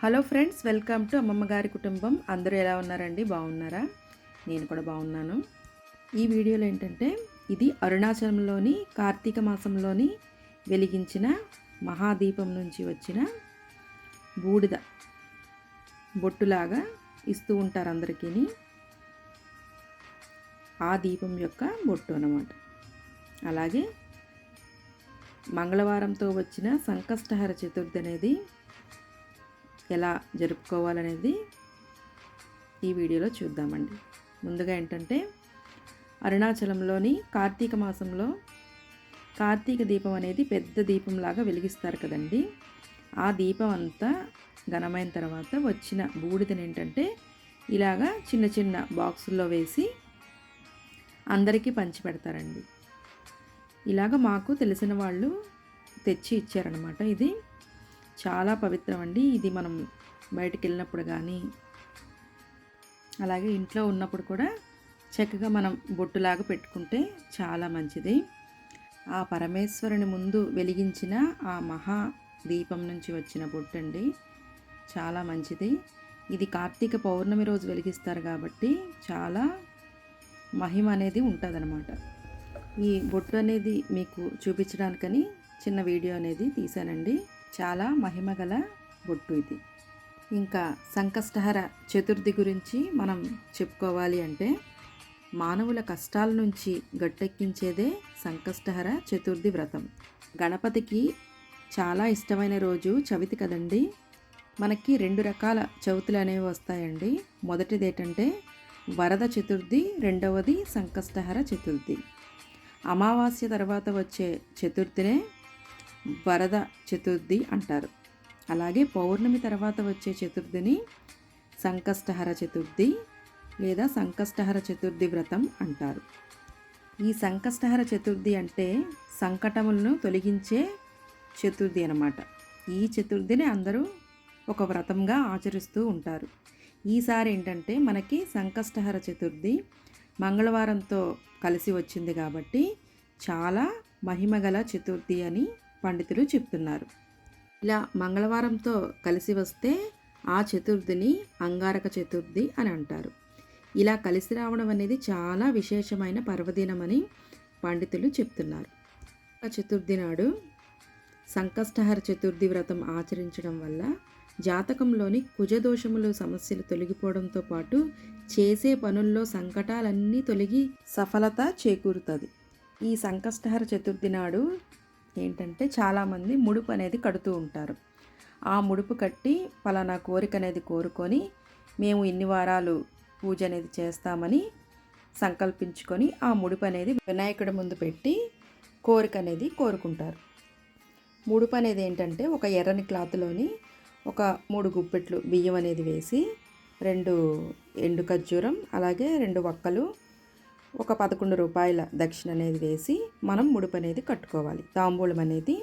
Hello friends welcome to అమ్మమ్మ గారి కుటుంబం. అందరూ ఎలా ఉన్నారండి? బాగున్నారా? నేను కూడా బాగున్నాను. ఈ వీడియోలో ఏంటంటే ఇది అరుణాచలంలోని కార్తీక మాసంలోని వెలిగించిన మహాదీపం నుంచి వచ్చిన బూడిద బొట్టులాగా ఇస్తూ ఉంటారు అందరికీ ఆ దీపం యొక్క బొట్టు అన్నమాట. అలాగే మంగళవారంతో వచ్చిన సంకష్టహర చతుర్థి అనేది ఎలా జరుపుకోవాలనేది ఈ వీడియోలో చూద్దామండి. ముందుగా ఏంటంటే అరుణాచలంలోని కార్తీక మాసంలో కార్తీక దీపం అనేది పెద్ద దీపంలాగా వెలిగిస్తారు కదండి. ఆ దీపం అంతా ఘనమైన తర్వాత వచ్చిన బూడిదని ఏంటంటే ఇలాగా చిన్న చిన్న బాక్సుల్లో వేసి అందరికీ పంచి పెడతారండి ఇలాగ మాకు తెలిసిన వాళ్ళు తెచ్చి ఇచ్చారనమాట ఇది. చాలా పవిత్రం అండి ఇది మనం బయటికి వెళ్ళినప్పుడు కానీ అలాగే ఇంట్లో ఉన్నప్పుడు కూడా చక్కగా మనం బొట్టులాగా పెట్టుకుంటే చాలా మంచిది. ఆ పరమేశ్వరుని ముందు వెలిగించిన ఆ మహా దీపం నుంచి వచ్చిన బొట్టు అండి చాలా మంచిది. ఇది కార్తీక పౌర్ణమి రోజు వెలిగిస్తారు కాబట్టి చాలా మహిమ అనేది ఉంటుందన్నమాట. ఈ బొట్టు అనేది మీకు చూపించడానికని చిన్న వీడియో అనేది తీశానండి. చాలా మహిమగల బొట్టు ఇది. ఇంకా సంకష్టహర చతుర్థి గురించి మనం చెప్పుకోవాలి అంటే మానవుల కష్టాల నుంచి గట్టెక్కించేదే సంకష్టహర చతుర్థి వ్రతం. గణపతికి చాలా ఇష్టమైన రోజు చవితి కదండి? మనకి రెండు రకాల చవితులు అనేవి వస్తాయండి. మొదటిది ఏంటంటే వరద చతుర్థి రెండవది సంకష్టహర చతుర్థి. అమావాస్య తర్వాత వచ్చే చతుర్థినే వరద చతుర్థి అంటారు. అలాగే పౌర్ణమి తర్వాత వచ్చే చతుర్థిని సంకష్టహర చతుర్థి లేదా సంకష్టహర చతుర్థి వ్రతం అంటారు. ఈ సంకష్టహర చతుర్థి అంటే సంకటములను తొలగించే చతుర్థి అనమాట ఈ చతుర్థిని అందరూ ఒక వ్రతంగా ఆచరిస్తూ ఉంటారు. ఈసారి ఏంటంటే మనకి సంకష్టహర చతుర్థి మంగళవారంతో కలిసి వచ్చింది కాబట్టి చాలా మహిమగల చతుర్థి అని పండితులు చెప్తున్నారు. ఇలా మంగళవారంతో కలిసి వస్తే ఆ చతుర్థిని అంగారక చతుర్థి అని అంటారు. ఇలా కలిసి రావడం అనేది చాలా విశేషమైన పర్వదినమని పండితులు చెప్తున్నారు. చతుర్థి నాడు సంకష్టహర చతుర్థి వ్రతం ఆచరించడం వల్ల జాతకంలోని కుజదోషములు సమస్యలు తొలగిపోవడంతో పాటు చేసే పనుల్లో సంకటాలన్నీ తొలగి సఫలత చేకూరుతుంది. ఈ సంకష్టహర చతుర్థి నాడు ఏంటంటే చాలామంది ముడుపు అనేది కడుతూ ఉంటారు. ఆ ముడుపు కట్టి పలానా కోరిక అనేది కోరుకొని మేము ఇన్ని వారాలు పూజ అనేది చేస్తామని సంకల్పించుకొని ఆ ముడుపు అనేది వినాయకుడి ముందు పెట్టి కోరిక అనేది కోరుకుంటారు. ముడుపు అనేది ఏంటంటే ఒక ఎర్రని క్లాత్లోని ఒక మూడు గుప్పెట్లు బియ్యం అనేది వేసి రెండు ఎండు ఖర్జూరం అలాగే రెండు వక్కలు ఒక పదకొండు రూపాయల దక్షిణ అనేది వేసి మనం ముడుపు అనేది కట్టుకోవాలి. తాంబూలం అనేది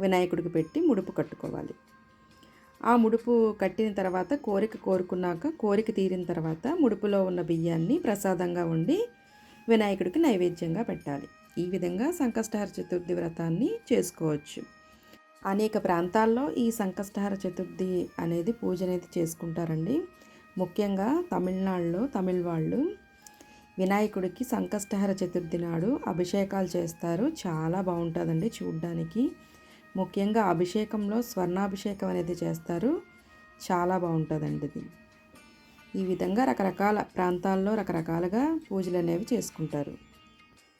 వినాయకుడికి పెట్టి ముడుపు కట్టుకోవాలి. ఆ ముడుపు కట్టిన తర్వాత కోరిక కోరుకున్నాక కోరిక తీరిన తర్వాత ముడుపులో ఉన్న బియ్యాన్ని ప్రసాదంగా ఉండి వినాయకుడికి నైవేద్యంగా పెట్టాలి. ఈ విధంగా సంకష్టహర చతుర్థి వ్రతాన్ని చేసుకోవచ్చు. అనేక ప్రాంతాల్లో ఈ సంకష్టహర చతుర్థి అనేది పూజ అనేది చేసుకుంటారండి. ముఖ్యంగా తమిళనాడులో తమిళ వాళ్ళు వినాయకుడికి సంకష్టహర చతుర్థి నాడు అభిషేకాలు చేస్తారు. చాలా బాగుంటుందండి చూడ్డానికి. ముఖ్యంగా అభిషేకంలో స్వర్ణాభిషేకం అనేది చేస్తారు. చాలా బాగుంటుందండి ఇది. ఈ విధంగా రకరకాల ప్రాంతాల్లో రకరకాలుగా పూజలు అనేవి చేసుకుంటారు.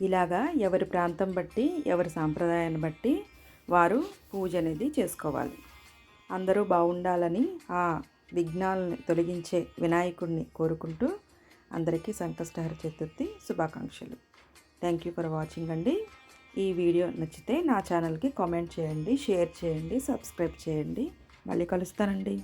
ఇలాగా ఎవరి ప్రాంతం బట్టి ఎవరి సాంప్రదాయాన్ని బట్టి వారు పూజ అనేది చేసుకోవాలి. అందరూ బాగుండాలని ఆ విఘ్నాలను తొలగించే వినాయకుడిని కోరుకుంటూ అందరికీ సంకష్టహర చతుర్థి శుభాకాంక్షలు. థ్యాంక్ యూ ఫర్ వాచింగ్ అండి. ఈ వీడియో నచ్చితే నా ఛానల్కి కామెంట్ చేయండి షేర్ చేయండి సబ్స్క్రైబ్ చేయండి. మళ్ళీ కలుస్తానండి.